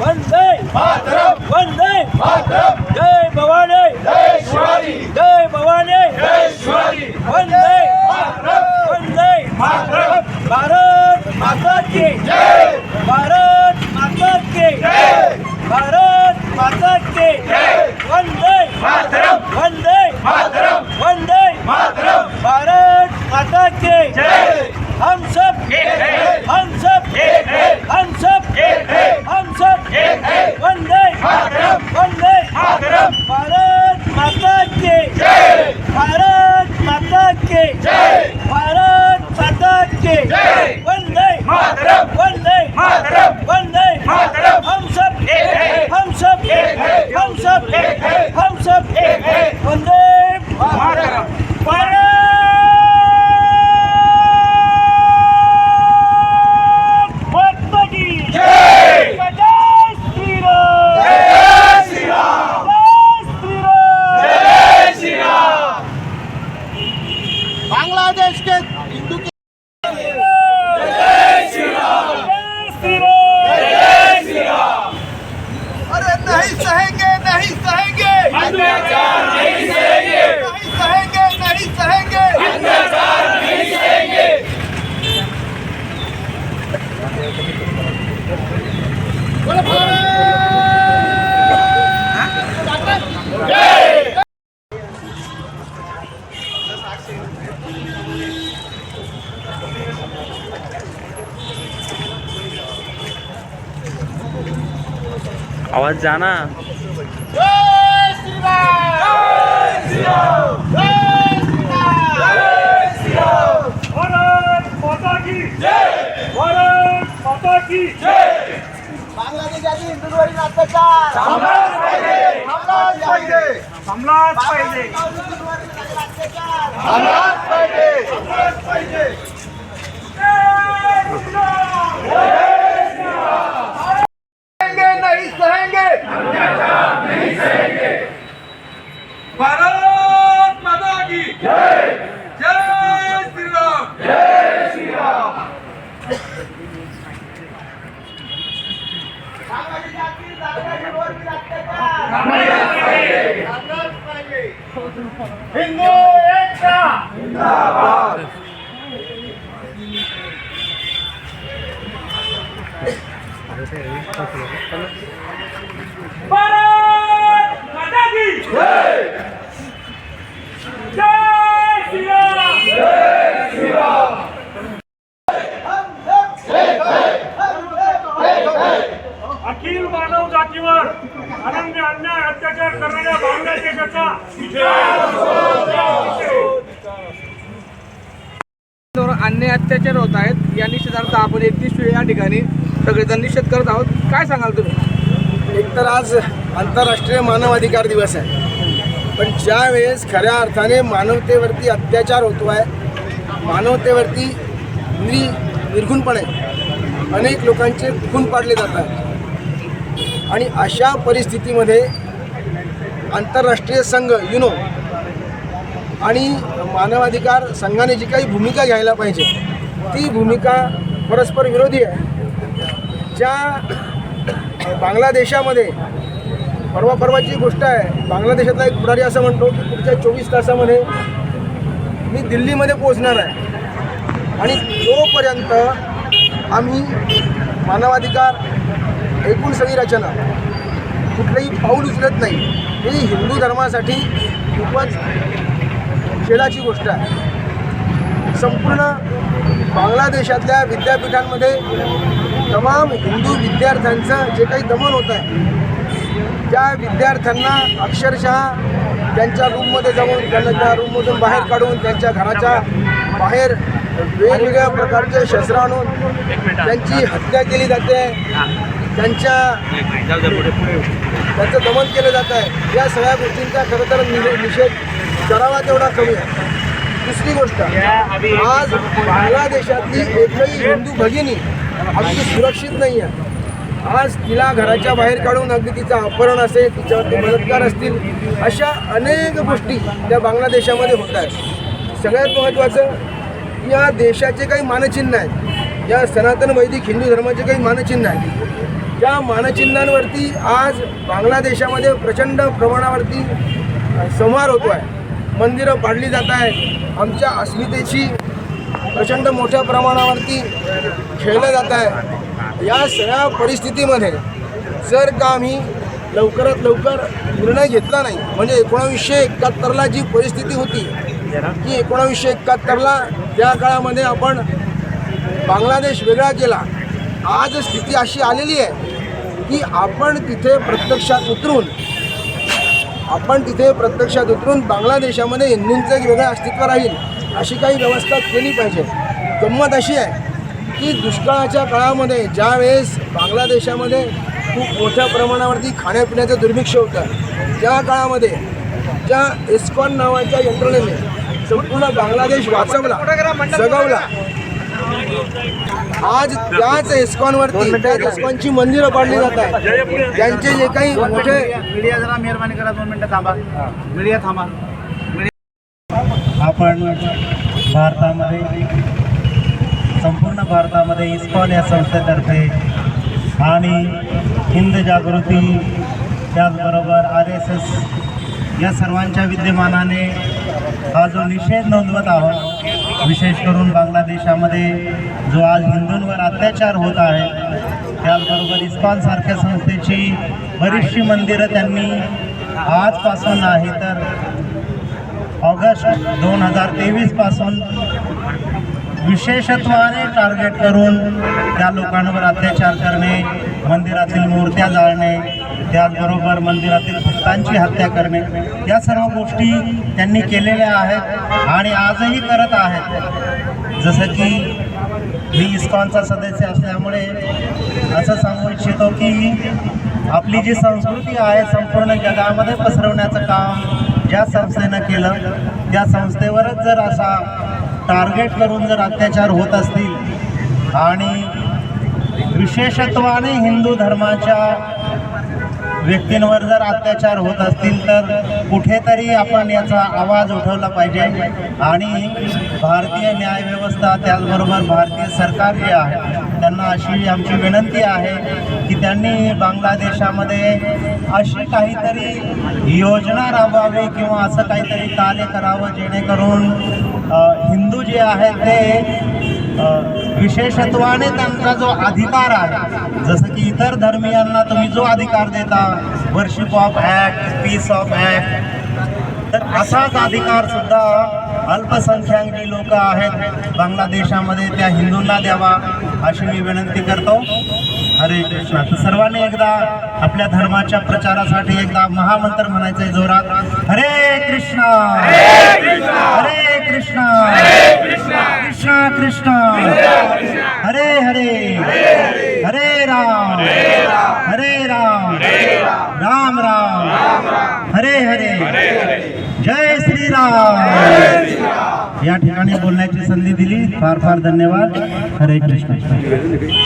वंदे वंदे जय भवानी! जय भवानी! वंदे वंदे भारत माता की भारत माता की भारत माता की वंदे वंदे वंदे भारत माता की हम सब हम सब हम सब हम सब वंदे वंदे भारत माता की भारत माता की भारत माता की वंदे वंदे वंदे हम सब हम सब हम सब हम सब वंदे भारत माता की जय श्रीराम जय श्रीराम जय श्रीराम बांग्लादेश के हिंदू के जय श्रीराम जय श्रीराम अरे नहीं सहेंगे नहीं सहेंगे। अत्याचार नहीं सहेंगे। नहीं सहेंगे नहीं सहेंगे। अत्याचार नहीं सहेंगे बोलो आवाज जाना जय श्रीराम जय श्रीराम भारत माता की जय भारत माता की जय बांगलादेशातील हिंदूंवरील अत्याचार थांबलाच पाहिजे थांबलाच पाहिजे थांबलाच पाहिजे हिंदूंवरील अत्याचार थांबलाच पाहिजे थांबलाच पाहिजे सहेंगे नहीं सहेंगे भारत माता की जय जय श्री राम जय श्री राम बांगलादेशातील जागतिक हिंदूंवरील अत्याचार थांबलाच पाहिजे हिंदू एकता भारत माता की जय जय श्री राम जय श्री राम अखिल मानव जातीवर अनन्य अन्याय अत्याचार करणाऱ्या बांगलादेशाचा अन्याय अत्याचार होत आहेत. या निषेधार्थ आपण एकतीस या ठिकाणी सगळेजण निषेध करत आहोत. काय सांगाल तुम्ही? एकतर आज आंतरराष्ट्रीय मानवाधिकार दिवस आहे. पण ज्या वेळेस खऱ्या अर्थाने मानवतेवरती अत्याचार होतो आहे मानवतेवरती नि निर्घुणपणे अनेक लोकांचे खून पाडले जातात आणि अशा परिस्थितीमध्ये आंतरराष्ट्रीय संघ युनो आणि मानवाधिकार संघाने जी काही भूमिका घ्यायला पाहिजे ती भूमिका परस्पर विरोधी आहे. ज्या बांगलादेशामध्ये परवा परवाची गोष्ट आहे बांगलादेशातला एक पुढारी असं म्हणतो की पुढच्या चोवीस तासामध्ये मी दिल्लीमध्ये पोहोचणार आहे. आणि तोपर्यंत आम्ही मानवाधिकार एकूण सगळी रचना कुठलंही पाऊल उचलत नाही. हे हिंदू धर्मासाठी खूपच खेळाची गोष्ट आहे. संपूर्ण बांगलादेशातल्या विद्यापीठांमध्ये तमाम हिंदू विद्यार्थ्यांचं जे काही दमन होत आहे त्या विद्यार्थ्यांना अक्षरशः त्यांच्या रूममध्ये जाऊन त्यांना त्या रूममधून बाहेर काढून त्यांच्या घराच्या बाहेर वेगवेगळ्या प्रकारचे शस्त्र आणून त्यांची हत्या केली जाते. त्यांच्या त्यांचं दमन केलं जात आहे. या सगळ्या गोष्टींचा खरं तर निषेध करावा तेवढा कमी आहे. दुसरी गोष्ट आज बांगलादेशातली एकही हिंदू भगिनी अगदी सुरक्षित नाही आहे. आज तिला घराच्या बाहेर काढून अगदी तिचं अपहरण असेल तिच्यावरती बलात्कार असतील अशा अनेक गोष्टी त्या बांगलादेशामध्ये होत आहेत. सगळ्यात महत्त्वाचं या देशाचे काही मानचिन्ह आहेत. या सनातन वैदिक हिंदू धर्माचे काही मानचिन्ह आहेत. त्या मानचिन्हांवरती आज बांगलादेशामध्ये प्रचंड प्रमाणावरती संहार होतो आहे मंदिरं पाडली जात आहेत आमच्या अस्मितेची प्रचंड मोठ्या प्रमाणावरती खेळलं जात आहे. या सगळ्या परिस्थितीमध्ये जर का आम्ही लवकरात लवकर निर्णय घेतला नाही म्हणजे एकोणावीसशे एकाहत्तरला जी परिस्थिती होती की एकोणावीसशे एकाहत्तरला त्या काळामध्ये आपण बांगलादेश वेगळा केला. आज स्थिती अशी आलेली आहे की आपण तिथे प्रत्यक्षात उतरून आपण तिथे प्रत्यक्षात उतरून बांगलादेशामध्ये हिंदूंचं एक वेगळं अस्तित्व राहील अशी काही व्यवस्था केली पाहिजे. गंमत अशी आहे की दुष्काळाच्या काळामध्ये ज्या वेळेस बांगलादेशामध्ये खूप मोठ्या प्रमाणावरती खाण्यापिण्याचं दुर्भिक्ष होतं त्या काळामध्ये ज्या इस्कॉन नावाच्या यंत्रणेने संपूर्ण बांगलादेश वाचवला जगवला आज त्याच एस्कॉनवरती त्याच एस्कॉनची मंदिरं पाडली जात आहेत. त्यांचे जे काही मोठे मीडिया जरा मेहरबानी करा दोन मिनिटं थांबा. मीडिया थांबा. आपण भारतामध्ये संपूर्ण भारतामध्ये इस्कॉन या संस्थेतर्फे आणि हिंद जागृती त्याचबरोबर आर एस एस या सर्वांच्या विद्यमानाने हा जो निषेध नोंदवत आहोत विशेष करून बांगलादेशामध्ये जो आज हिंदूंवर अत्याचार होत आहे त्याचबरोबर इस्कॉनसारख्या संस्थेची बरीचशी मंदिरं त्यांनी आजपासून नाही तर ऑगस्ट दोन हजार तेवीसपासून विशेषत्वाने टार्गेट करून त्या लोकांवर अत्याचार करणे मंदिरातील मूर्त्या जाळणे त्याचबरोबर मंदिरातील भक्तांची हत्या करणे. या सर्व गोष्टी त्यांनी केलेल्या आहेत आणि आजही करत आहेत. जसं की मी इस्कॉनचा सदस्य असल्यामुळे असं सांगू इच्छितो की आपली जी संस्कृती आहे संपूर्ण जगामध्ये पसरवण्याचं काम ज्या संस्थेनं केलं त्या संस्थेवरच जर असा टार्गेट करून जर अत्याचार होत असतील आणि विशेषत्वाने हिंदू धर्माच्या व्यक्तींवर जर अत्याचार होत असतील तर कुठेतरी आपण याचा आवाज उठवला पाहिजे. आणि भारतीय न्यायव्यवस्था त्याचबरोबर भारतीय सरकार जे आहे त्यांना अशी आमची विनंती आहे की त्यांनी बांगलादेशामध्ये अशी काहीतरी योजना राबवावी किंवा असं काहीतरी कार्य करावं जेणेकरून हिंदू जे आहेत ते विशेषत्वाने त्यांचा जो अधिकार आहे जसं की इतर धर्मियांना तुम्ही जो अधिकार देता worship of act peace of act तर असाच अधिकार सुद्धा अल्पसंख्याक जी लोक आहेत. बांगलादेशामध्ये त्या हिंदूंना द्यावा अशी मी विनंती करतो. हरे कृष्णा. तर सर्वांनी एकदा आपल्या धर्माच्या प्रचारासाठी एकदा महामंत्र म्हणायचे जोरात. हरे कृष्णा. हरे कृष्णा. कृष्णा. कृष्णा हरे हरे। हरे राम। हरे राम। राम राम। हरे हरे। जय श्री राम या ठिकाणी बोलण्याची संधी दिली. फार फार धन्यवाद. हरे कृष्ण.